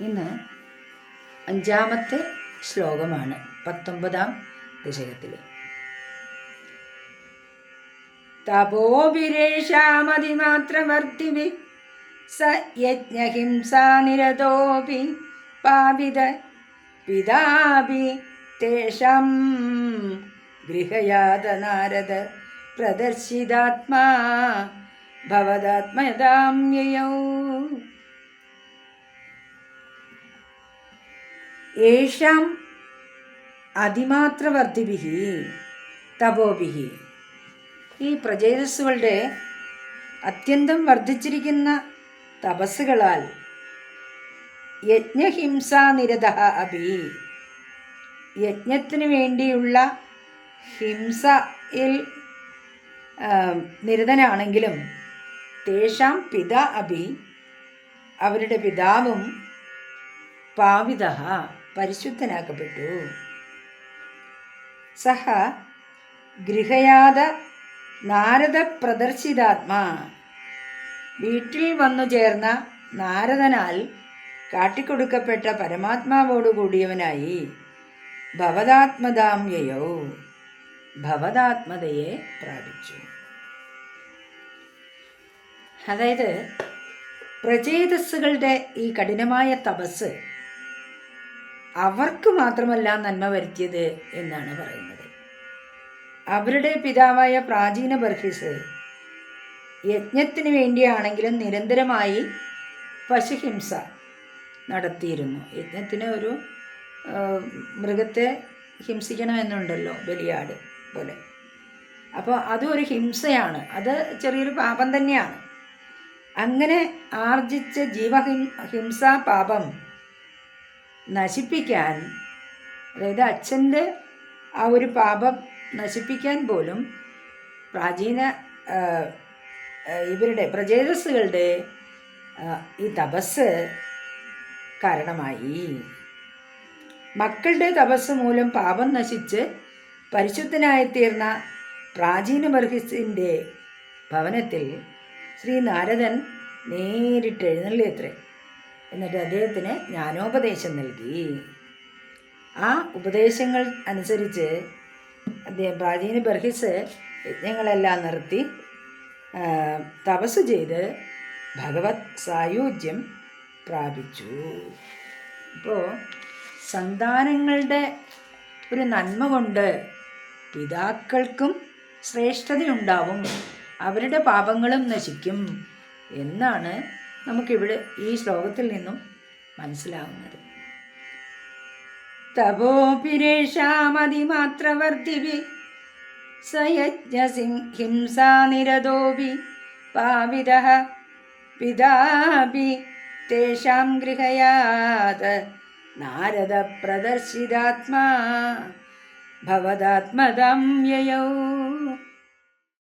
ഇന്ന് അഞ്ചാമത്തെ ശ്ലോകമാണ് പത്തൊമ്പതാം ദശകത്തിലെ. തപോഭിരേഷാമതിമാത്രവർത്തിഭി സ യജ്ഞഹിംസാനിരതോപി പാവിത പിതാപി തേഷാം ഗൃഹയാത നാരദ പ്രദർശിതാത്മാ ഭവതാത്മയതാം യയൗ യേഷാം അതിമാത്രവർദ്ധിഭിः തപോഭി. ഈ പ്രജേതസ്സുകളുടെ അത്യന്തം വർദ്ധിച്ചിരിക്കുന്ന തപസ്സുകളാൽ യജ്ഞഹിംസാനിരത അഭി. യജ്ഞത്തിന് വേണ്ടിയുള്ള ഹിംസയിൽ നിരതനാണെങ്കിലും തേഷാം പിത അഭി. അവരുടെ പിതാവും പാവിത. പരിശുദ്ധനാക്കപ്പെട്ടു. സഹ ഗൃഹയാത നാരദ പ്രദർശിതാത്മാ വീട്ടിൽ വന്നു ചേർന്ന നാരദനാൽ കാട്ടിക്കൊടുക്കപ്പെട്ട പരമാത്മാവോടു കൂടിയവനായി. ഭവതാത്മതാമ്യയോ ഭവതാത്മതയെ പ്രാപിച്ചു. അതായത് പ്രചേതസ്സുകളുടെ ഈ കഠിനമായ തപസ് അവർക്ക് മാത്രമല്ല നന്മ വരുത്തിയത് എന്നാണ് പറയുന്നത്. അവരുടെ പിതാവായ പ്രാചീന ബർഹിസ് യജ്ഞത്തിന് വേണ്ടിയാണെങ്കിലും നിരന്തരമായി പശുഹിംസ നടത്തിയിരുന്നു. യജ്ഞത്തിന് ഒരു മൃഗത്തെ ഹിംസിക്കണമെന്നുണ്ടല്ലോ ബലിയാട് പോലെ. അപ്പോൾ അതും ഒരു ഹിംസയാണ്. അത് ചെറിയൊരു പാപം തന്നെയാണ്. അങ്ങനെ ആർജിച്ച ജീവഹിം ഹിംസാ പാപം നശിപ്പിക്കാൻ അതായത് അച്ഛന്റെ ആ ഒരു പാപം നശിപ്പിക്കാൻ പോലും പ്രാചീന ഇവരുടെ പ്രജേതസ്സുകളുടെ ഈ തപസ് കാരണമായി. മക്കളുടെ തപസ് മൂലം പാപം നശിച്ച് പരിശുദ്ധനായിത്തീർന്ന പ്രാചീന ബർഹിസിന്റെ ഭവനത്തിൽ ശ്രീ നാരദൻ നേരിട്ട് എഴുന്നള്ളിയത്രേ എന്നിട്ട് അദ്ദേഹത്തിന് ജ്ഞാനോപദേശം നൽകി. ആ ഉപദേശങ്ങൾ അനുസരിച്ച് അദ്ദേഹം പ്രാചീന ബർഹിസ് യജ്ഞങ്ങളെല്ലാം നിർത്തി തപസ് ചെയ്ത് ഭഗവത് സായുജ്യം പ്രാപിച്ചു. അപ്പോൾ സന്താനങ്ങളുടെ ഒരു നന്മ കൊണ്ട് പിതാക്കൾക്കും ശ്രേഷ്ഠതയുണ്ടാവും അവരുടെ പാപങ്ങളും നശിക്കും എന്നാണ് നമുക്കിവിടെ ഈ ശ്ലോകത്തിൽ നിന്നും മനസ്സിലാവുന്നത്. തപോപിരേഷാമതിമാത്രവർത്തിഭി സയജ്ഞസിംഹിംസാനിരതോപി പാവിത പിതാപി തേഷാം ഗൃഹയാത് നാരദ പ്രദർശിതാത്മാ ഭവതാത്മതാം യയൗ